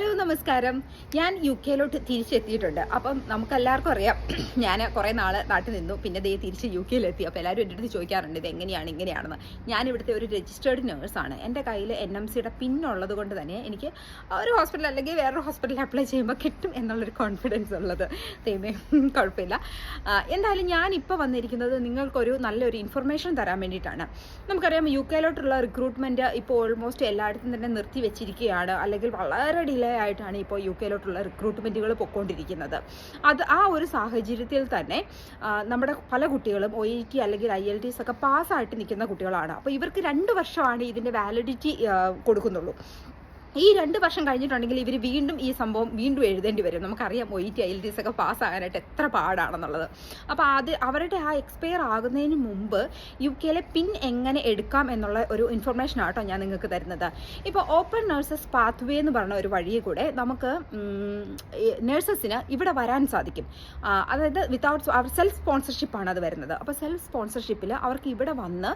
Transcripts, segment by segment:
Hello നമസ്കാരം. ഞാൻ U കെയിലോട്ട് തിരിച്ചെത്തിയിട്ടുണ്ട്. അപ്പം നമുക്കെല്ലാവർക്കും അറിയാം. ഞാൻ കുറേ നാൾ നാട്ടിൽ നിന്നു. പിന്നെ ദേ തിരിച്ച് യു കെയിലെത്തി അപ്പോൾ എല്ലാവരും എന്റെ അടുത്ത് ചോദിക്കാറുണ്ട് ഇത് എങ്ങനെയാണ് ഇങ്ങനെയാണെന്ന്? ഞാൻ ഇവിടുത്തെ ഒരു രജിസ്റ്റേർഡ് നേഴ്സാണ് എന്റെ കയ്യിൽ എൻ എം സിയുടെ പിന്നുള്ളത് കൊണ്ട് തന്നെ എനിക്ക് ഒരു ഹോസ്പിറ്റൽ അല്ലെങ്കിൽ വേറൊരു ഹോസ്പിറ്റലിൽ അപ്ലൈ ചെയ്യുമ്പോൾ കിട്ടും എന്നുള്ളൊരു കോൺഫിഡൻസ് ഉള്ളത്. തേമേ കുഴപ്പമില്ല. എന്തായാലും എന്തായാലും ഞാനിപ്പോൾ വന്നിരിക്കുന്നത് നിങ്ങൾക്കൊരു നല്ലൊരു ഇൻഫർമേഷൻ തരാൻ വേണ്ടിയിട്ടാണ്. നമുക്കറിയാം യു കെയിലോട്ടുള്ള റിക്രൂട്ട്മെന്റ് ഇപ്പോൾ ഓൾമോസ്റ്റ് എല്ലായിടത്തും തന്നെ നിർത്തി വെച്ചിരിക്കുകയാണ് അല്ലെങ്കിൽ വളരെ ഡിലേ ആയിട്ടാണ് ഇപ്പോൾ യു കെയിലോട്ടുള്ള റിക്രൂട്ട്മെന്റുകൾ പൊയ്ക്കൊണ്ടിരിക്കുന്നത് അത് ആ ഒരു സാഹചര്യത്തിൽ തന്നെ നമ്മുടെ പല കുട്ടികളും ഒ ഇ ടി അല്ലെങ്കിൽ ഐ എൽ ടി എസ് ഒക്കെ പാസ്സായിട്ട് നിൽക്കുന്ന കുട്ടികളാണ്. അപ്പോൾ ഇവർക്ക് രണ്ട് വർഷമാണ് ഇതിന്റെ വാലിഡിറ്റി കൊടുക്കുന്നുള്ളൂ. ഈ രണ്ട് വർഷം കഴിഞ്ഞിട്ടുണ്ടെങ്കിൽ ഇവർ വീണ്ടും ഈ സംഭവം വീണ്ടും എഴുതേണ്ടി വരും. നമുക്കറിയാം O T I L T S ഒക്കെ പാസ്സാകാനായിട്ട് എത്ര പാടാണെന്നുള്ളത്. അപ്പോൾ അത് അവരുടെ ആ എക്സ്പയർ ആകുന്നതിന് മുമ്പ് യു കെയിലെ പിൻ എങ്ങനെ എടുക്കാം എന്നുള്ള ഒരു ഇൻഫർമേഷൻ ആട്ടോ ഞാൻ നിങ്ങൾക്ക് തരുന്നത്. ഇപ്പോൾ ഓപ്പൺ നഴ്സസ് പാത്വേ എന്ന് പറഞ്ഞ ഒരു വഴിയെ കൂടെ നമുക്ക് നഴ്സസിന് ഇവിടെ വരാൻ സാധിക്കും. അതായത് വിത്തൗട്ട് അവർ സെൽഫ് സ്പോൺസർഷിപ്പാണ് അത് വരുന്നത്. അപ്പോൾ സെൽഫ് സ്പോൺസർഷിപ്പിൽ അവർക്ക് ഇവിടെ വന്ന്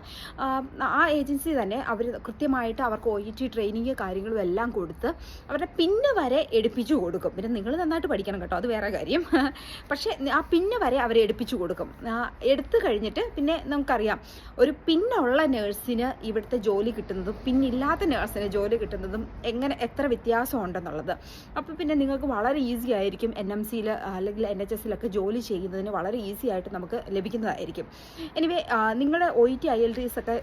ആ ഏജൻസി തന്നെ അവർ കൃത്യമായിട്ട് അവർക്ക് ഒ ഇ ടി ട്രെയിനിങ് കാര്യങ്ങളും എല്ലാം കൊടുത്ത് അവരുടെ പിന്നെ വരെ എടുപ്പിച്ചു കൊടുക്കും. പിന്നെ നിങ്ങൾ നന്നായിട്ട് പഠിക്കണം കേട്ടോ അത് വേറെ കാര്യം. പക്ഷേ ആ പിന്നെ വരെ അവരെ എടുപ്പിച്ചു കൊടുക്കും. എടുത്തു കഴിഞ്ഞിട്ട് പിന്നെ നമുക്കറിയാം ഒരു പിന്നുള്ള നേഴ്സിന് ഇവിടുത്തെ ജോലി കിട്ടുന്നതും പിന്നില്ലാത്ത നേഴ്സിന് ജോലി കിട്ടുന്നതും എങ്ങനെ എത്ര വ്യത്യാസം ഉണ്ടെന്നുള്ളത്. അപ്പോൾ പിന്നെ നിങ്ങൾക്ക് വളരെ ഈസി ആയിരിക്കും എൻ എം സിയിൽ അല്ലെങ്കിൽ എൻ എച്ച് എസിലൊക്കെ ജോലി ചെയ്യുന്നതിന് വളരെ ഈസി ആയിട്ട് നമുക്ക് ലഭിക്കുന്നതായിരിക്കും. എനിവേ നിങ്ങളുടെ O T I L T ഒക്കെ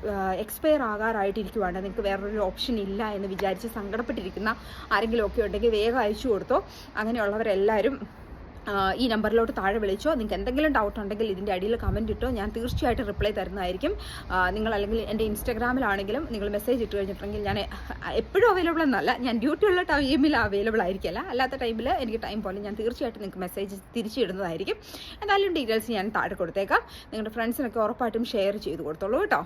എക്സ്പയർ ആകാറായിട്ടിരിക്കുവാണ്. നിങ്ങൾക്ക് വേറൊരു ഓപ്ഷൻ ഇല്ല എന്ന് വിചാരിച്ച് സങ്കടപ്പെട്ടിരിക്കുന്ന ആരെങ്കിലും ഒക്കെ ഉണ്ടെങ്കിൽ വേഗം അയച്ചു കൊടുത്തോ. അങ്ങനെയുള്ളവരെല്ലാവരും ഈ നമ്പറിലോട്ട് താഴെ വിളിച്ചോ. നിങ്ങൾക്ക് എന്തെങ്കിലും ഡൗട്ട് ഉണ്ടെങ്കിൽ ഇതിന്റെ അടിയിൽ കമന്റ് ഇട്ടോ. ഞാൻ തീർച്ചയായിട്ടും റിപ്ലൈ തരുന്നതായിരിക്കും. നിങ്ങൾ അല്ലെങ്കിൽ എന്റെ ഇൻസ്റ്റാഗ്രാമിലാണെങ്കിലും നിങ്ങൾ മെസ്സേജ് ഇട്ട് കഴിഞ്ഞിട്ടുണ്ടെങ്കിൽ ഞാൻ എപ്പോഴും അവൈലബിൾ എന്നല്ല. ഞാൻ ഡ്യൂട്ടി ഉള്ള ടൈമിൽ അവൈലബിൾ ആയിരിക്കില്ല. അല്ലാത്ത ടൈമിൽ എനിക്ക് ടൈം പോലെ ഞാൻ തീർച്ചയായിട്ടും നിങ്ങൾക്ക് മെസ്സേജ് തിരിച്ചിടുന്നതായിരിക്കും. എന്തായാലും ഡീറ്റെയിൽസ് ഞാൻ താഴെ കൊടുത്തേക്കാം. നിങ്ങളുടെ ഫ്രണ്ട്സിനൊക്കെ ഉറപ്പായിട്ടും ഷെയർ ചെയ്ത് കൊടുത്തോളൂ കേട്ടോ.